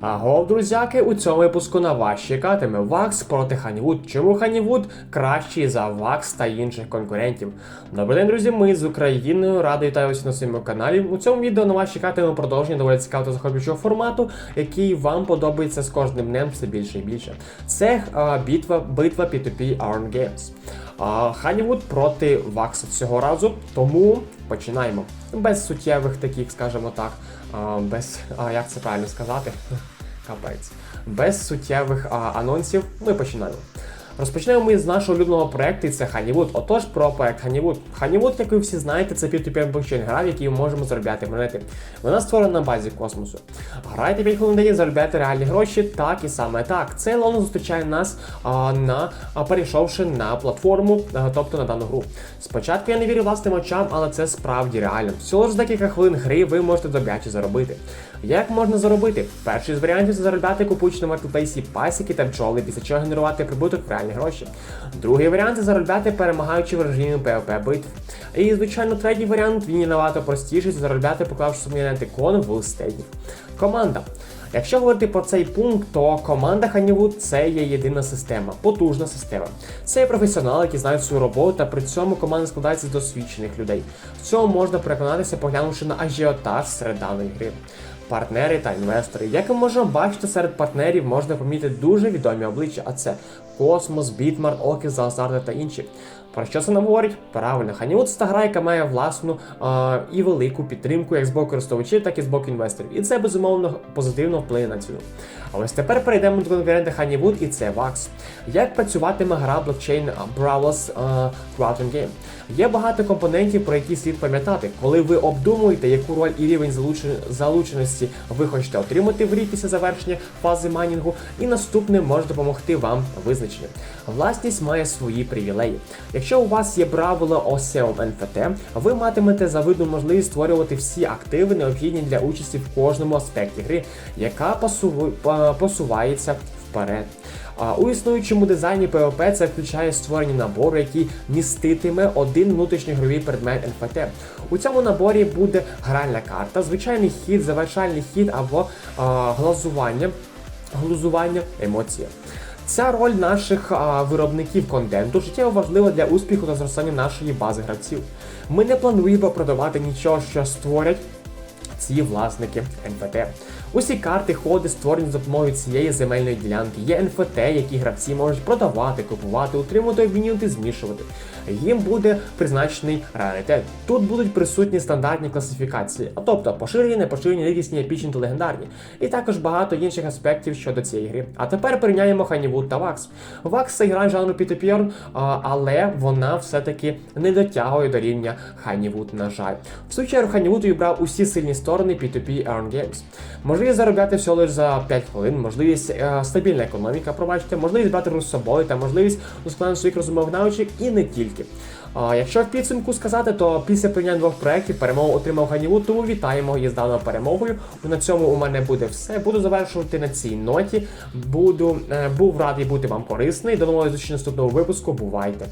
Аго, друзяки, у цьому випуску на вас чекатиме Вакс проти Ханівуд. Чому Ханівуд кращий за Вакс та інших конкурентів? Добрий день, друзі, ми з Україною. Радий вітаю на своєму каналі. У цьому відео на вас чекатиме продовження доволі цікавого захоплюючого формату, який вам подобається з кожним днем все більше і більше. Це а, битва, битва P2P Arn Games. Ханівуд проти Вакса цього разу, тому починаємо. Без суттєвих таких, скажімо так, без як це правильно сказати? Капець. Без суттєвих анонсів ми починаємо. Розпочнемо ми з нашого улюбленого проекту, і це Honeywood. Отож, про проект Honeywood. Honeywood, як ви всі знаєте, це P2P блокчейн гра, в якій ми можемо заробляти монети. Вона створена на базі космосу. Грайте 5 хвилин дає заробляти реальні гроші, так і саме так. Цей лон зустрічає нас а, на а, перейшовши на платформу, а, тобто на дану гру. Спочатку я не вірю власним очам, але це справді реально. Всього ж декілька хвилин гри ви можете добряче заробити. Як можна заробити? Перший з варіантів це заробляти купуючи на маркетплейсі пасіки та бджоли, після чого генерувати прибуток в реальні гроші. Другий варіант це заробляти перемагаючи в режимі PvP битв. І, звичайно, третій варіант він є набагато простіший це заробляти, поклавши на антикон в стейдів. Команда. Якщо говорити про цей пункт, то команда Honeywood це є єдина система, потужна система. Це є професіонали, які знають свою роботу, та при цьому команда складається з досвідчених людей. В цьому можна переконатися, поглянувши на ажіотаж серед даної гри. Партнери та інвестори. Як ми можемо бачити, серед партнерів можна помітити дуже відомі обличчя, а це Космос, Бітмарт, Окіс, Заазарда та інші. Про що це нам говорить? Правильно, це та гра, яка має власну а, і велику підтримку як з боку користувачів, так і з боку інвесторів. І це безумовно позитивно вплине на ціну. А ось тепер перейдемо до конкурента Honeywood і це VAX. Як працюватиме гра блокчейн Brawlers uh, Grounding Game? Є багато компонентів, про які слід пам'ятати, коли ви обдумуєте, яку роль і рівень залученості ви хочете отримати в грі після завершення фази майнінгу, і наступне може допомогти вам визначенню. Власність має свої привілеї. Якщо у вас є правило OSEOM NFT, ви матимете завидну можливість створювати всі активи, необхідні для участі в кожному аспекті гри, яка посувається вперед. А у існуючому дизайні PvP це включає створення набору, який міститиме один внутрішньоігровий предмет NFT. У цьому наборі буде гральна карта, звичайний хід, завершальний хід або а, глазування, глузування, емоція. Ця роль наших а, виробників контенту життєво важлива для успіху та зростання нашої бази гравців. Ми не плануємо продавати нічого, що створять ці власники НФТ. Усі карти, ходи створені за допомогою цієї земельної ділянки. Є НФТ, які гравці можуть продавати, купувати, утримувати, обмінювати, змішувати. Їм буде призначений раритет. Тут будуть присутні стандартні класифікації, а тобто поширені, непоширені, рідкісні, епічні та легендарні. І також багато інших аспектів щодо цієї гри. А тепер порівняємо Honeywood та Wax. Wax це гра жанру P2P, але вона все-таки не дотягує до рівня Honeywood, на жаль. В свою чергу Honeywood вибрав усі сильні сторони P2P Earn Games. Можливість заробляти всього лише за 5 хвилин, можливість е, стабільна економіка, пробачте, можливість брати гру з собою та можливість ускладнення своїх розумових навичок і не тільки. А, якщо в підсумку сказати, то після порівняння двох проєктів перемогу отримав ганіву, тому вітаємо її з даною перемогою. На цьому у мене буде все. Буду завершувати на цій ноті. Буду, е, був радий бути вам корисний. До нової зустрічі наступного випуску. Бувайте!